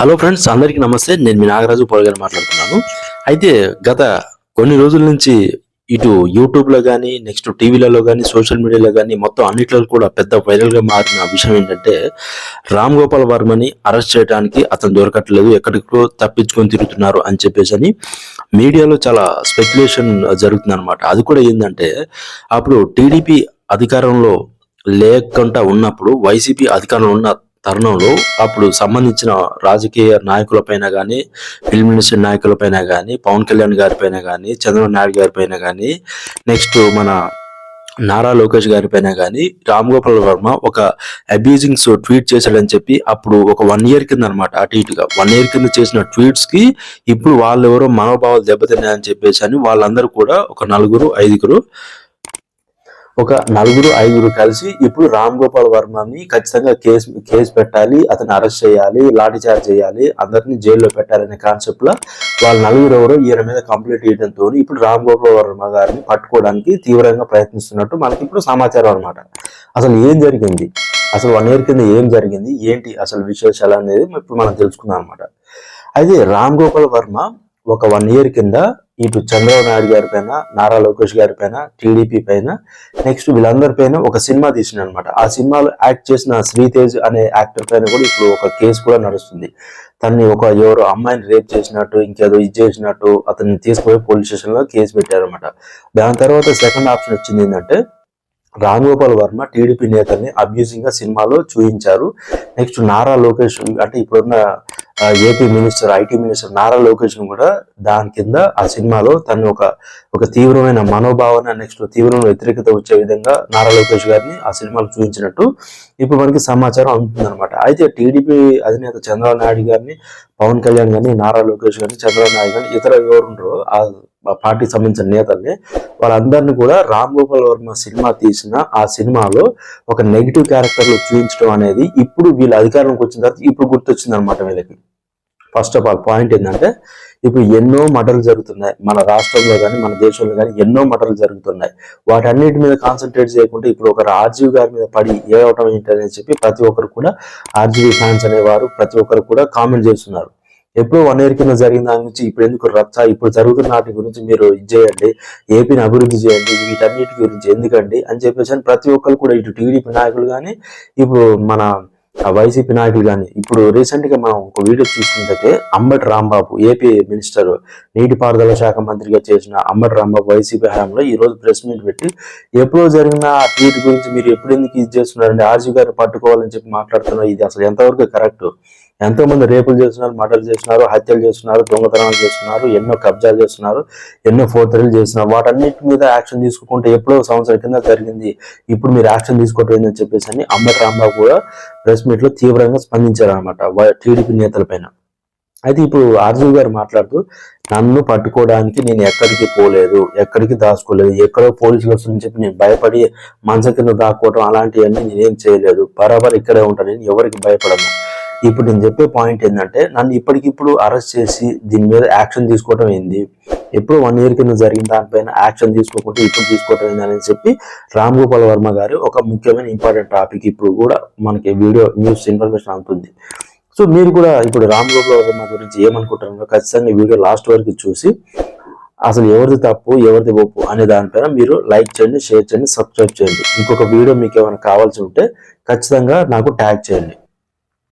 Hello friends అందరికీ నమస్తే. నేను మీ నాగరాజు పోల్ మాట్లాడుతున్నాను. అయితే గత కొన్ని రోజుల నుంచి ఇటు యూట్యూబ్లో కానీ నెక్స్ట్ టీవీలలో కానీ సోషల్ మీడియాలో కానీ మొత్తం అన్నిట్లో కూడా పెద్ద వైరల్గా మారిన విషయం ఏంటంటే రామ్ గోపాల్ వర్మని అరెస్ట్ చేయడానికి అతను దొరకట్లేదు ఎక్కడికో తప్పించుకొని తిరుగుతున్నారు అని చెప్పేసి అని మీడియాలో చాలా స్పెక్యులేషన్ జరుగుతుంది అనమాట అది కూడా ఏంటంటే అప్పుడు టీడీపీ అధికారంలో లేకుండా ఉన్నప్పుడు వైసీపీ అధికారంలో ఉన్న తరుణంలో అప్పుడు సంబంధించిన రాజకీయ నాయకులపైన కానీ ఫిల్మ్ ఇండస్ట్రీ నాయకులపైన కానీ పవన్ కళ్యాణ్ గారిపైన కానీ చంద్రబాబు నాయుడు గారిపైన కానీ నెక్స్ట్ మన నారా లోకేష్ గారిపైన కానీ రామ్ గోపాల్ వర్మ ఒక అబ్యూజింగ్స్ ట్వీట్ చేశాడని చెప్పి అప్పుడు ఒక వన్ ఇయర్ కింద అనమాట అటు ఇటుగా వన్ ఇయర్ కింద చేసిన ట్వీట్స్కి ఇప్పుడు వాళ్ళు ఎవరో మనోభావాలు దెబ్బతిన్నాయని చెప్పేసి అని వాళ్ళందరూ కూడా ఒక నలుగురు ఐదుగురు ఒక నలుగురు ఐదుగురు కలిసి ఇప్పుడు రామ్ గోపాల్ వర్మని ఖచ్చితంగా కేసు కేసు పెట్టాలి అతను అరెస్ట్ చేయాలి లాఠీ చార్జ్ చేయాలి అందరినీ జైల్లో పెట్టాలనే కాన్సెప్ట్లో వాళ్ళ నలుగురు ఎవరో ఈయన మీద కంప్లీట్ చేయడంతో ఇప్పుడు రామ్ గోపాల్ వర్మ గారిని పట్టుకోవడానికి తీవ్రంగా ప్రయత్నిస్తున్నట్టు మనకి ఇప్పుడు సమాచారం అనమాట అసలు ఏం జరిగింది? అసలు వన్ ఇయర్ కింద ఏం జరిగింది? ఏంటి అసలు విశేషాలు అనేది ఇప్పుడు మనం తెలుసుకుందాం అనమాట అయితే రామ్ గోపాల్ వర్మ ఒక వన్ ఇయర్ కింద ఇటు చంద్రబాబు నాయుడు గారి పైన నారా లోకేష్ గారి పైన టీడీపీ పైన నెక్స్ట్ వీళ్ళందరి పైన ఒక సినిమా తీసిన అనమాట ఆ సినిమాలో యాక్ట్ చేసిన శ్రీతేజ్ అనే యాక్టర్ పైన కూడా ఇప్పుడు ఒక కేసు కూడా నడుస్తుంది. తన్ని ఒక ఎవరు అమ్మాయిని రేప్ చేసినట్టు ఇంకేదో ఇది చేసినట్టు అతన్ని తీసుకుపోయి పోలీస్ స్టేషన్లో కేసు పెట్టారనమాట. దాని తర్వాత సెకండ్ ఆప్షన్ వచ్చింది ఏంటంటే రామ్ గోపాల్ వర్మ టీడీపీ నేతని అబ్యూజింగ్గా సినిమాలో చూపించారు నెక్స్ట్ నారా లోకేష్ అంటే ఇప్పుడున్న AP minister IT minister Nara లోకేష్ను కూడా దాని కింద ఆ సినిమాలో తను ఒక ఒక తీవ్రమైన మనోభావన నెక్స్ట్ తీవ్రమైన వ్యతిరేకత వచ్చే విధంగా నారా లోకేష్ గారిని ఆ సినిమాలో చూపించినట్టు ఇప్పుడు మనకి సమాచారం అందుతుంది అనమాట అయితే టీడీపీ అధినేత చంద్రబాబు నాయుడు గారిని పవన్ కళ్యాణ్ గారిని నారా లోకేష్ గారిని చంద్రబాబు నాయుడు గారిని ఇతర ఎవరు ఆ పార్టీకి సంబంధించిన నేతల్ని వాళ్ళందరినీ కూడా రామ్ గోపాల్ వర్మ సినిమా తీసిన ఆ సినిమాలో ఒక నెగిటివ్ క్యారెక్టర్లు చూపించడం అనేది ఇప్పుడు వీళ్ళ అధికారంలోకి వచ్చిన తర్వాత ఇప్పుడు గుర్తొచ్చింది అనమాట వీళ్ళకి. ఫస్ట్ ఆఫ్ ఆల్ పాయింట్ ఏంటంటే ఇప్పుడు ఎన్నో మటలు జరుగుతున్నాయి. మన రాష్ట్రంలో కానీ మన దేశంలో కానీ ఎన్నో మటలు జరుగుతున్నాయి. వాటన్నిటి మీద కాన్సన్ట్రేట్ చేయకుండా ఇప్పుడు ఒక రాజీవ్ గారి మీద పడి ఏవటం ఏంటని చెప్పి ప్రతి ఒక్కరు కూడా ఆర్జీవీ ఫ్యాన్స్ అనేవారు ప్రతి ఒక్కరు కూడా కామెంట్ చేస్తున్నారు. ఎప్పుడో వన్ ఇయర్ కింద జరిగిన దాని గురించి ఇప్పుడు ఎందుకు రచ్చ ఇప్పుడు జరుగుతున్న వాటి గురించి మీరు ఇది చేయండి ఏపీని అభివృద్ధి చేయండి వీటన్నిటి గురించి ఎందుకండి అని చెప్పేసి ప్రతి ఒక్కరు కూడా ఇటు టీడీపీ నాయకులు కానీ ఇప్పుడు మన ఆ వైసీపీ నాయకులు కానీ ఇప్పుడు రీసెంట్గా మనం ఒక వీడియో చూసుకుంటే అంబటి రాంబాబు ఏపీ మినిస్టర్ నీటిపారుదల శాఖ మంత్రిగా చేసిన అంబటి రాంబాబు వైసీపీ హయాంలో ఈ రోజు ప్రెస్ మీట్ పెట్టి ఎప్పుడో జరిగిన ఆ ట్వీట్ గురించి మీరు ఎప్పుడు ఎందుకు ఇది చేస్తున్నారండి? ఆర్జీ గారు పట్టుకోవాలని చెప్పి మాట్లాడుతున్నారు ఇది అసలు ఎంతవరకు కరెక్ట్ ఎంతో మంది రేపులు చేస్తున్నారు మర్డర్లు చేస్తున్నారు హత్యలు చేస్తున్నారు దొంగతనాలు చేస్తున్నారు ఎన్నో కబ్జాలు చేస్తున్నారు ఎన్నో ఫోర్తరీలు చేస్తున్నారు. వాటన్నిటి మీద యాక్షన్ తీసుకుంటే ఎప్పుడో సంవత్సరం కింద జరిగింది. ఇప్పుడు మీరు యాక్షన్ తీసుకోవటం అని చెప్పేసి అని అంబటి రాంబాబు కూడా ప్రెస్ మీట్లో తీవ్రంగా స్పందించారు అనమాట టీడీపీ నేతల పైన. అయితే ఇప్పుడు అర్జున్ గారు మాట్లాడుతూ నన్ను పట్టుకోవడానికి నేను ఎక్కడికి పోలేదు ఎక్కడికి దాచుకోలేదు ఎక్కడో పోలీసులు వస్తుందని చెప్పి నేను భయపడి మంచం కింద దాక్కోవడం అలాంటివన్నీ నేనేం చేయలేదు. బరాబర్ ఇక్కడే ఉంటాను నేను ఎవరికి భయపడను. ఇప్పుడు నేను చెప్పే పాయింట్ ఏంటంటే నన్ను ఇప్పటికిప్పుడు అరెస్ట్ చేసి దీని మీద యాక్షన్ తీసుకోవటం ఏంది? ఎప్పుడు వన్ ఇయర్ కింద జరిగిన దానిపైన యాక్షన్ తీసుకోకుండా ఇప్పుడు తీసుకోవటం ఏంది అని చెప్పి రామ్ గోపాల్ వర్మ గారు ఒక ముఖ్యమైన ఇంపార్టెంట్ టాపిక్ ఇప్పుడు కూడా మనకి వీడియో న్యూస్ ఇన్ఫర్మేషన్ అందుతుంది సో మీరు కూడా ఇప్పుడు రామ్ గోపాల్ వర్మ గురించి ఏమనుకుంటారో ఖచ్చితంగా వీడియో లాస్ట్ వరకు చూసి అసలు ఎవరిది తప్పు ఎవరిది ఒప్పు అనే దానిపైన మీరు లైక్ చేయండి షేర్ చేయండి సబ్స్క్రైబ్ చేయండి. ఇంకొక వీడియో మీకు ఏమైనా కావాల్సి ఉంటే ఖచ్చితంగా నాకు ట్యాగ్ చేయండి.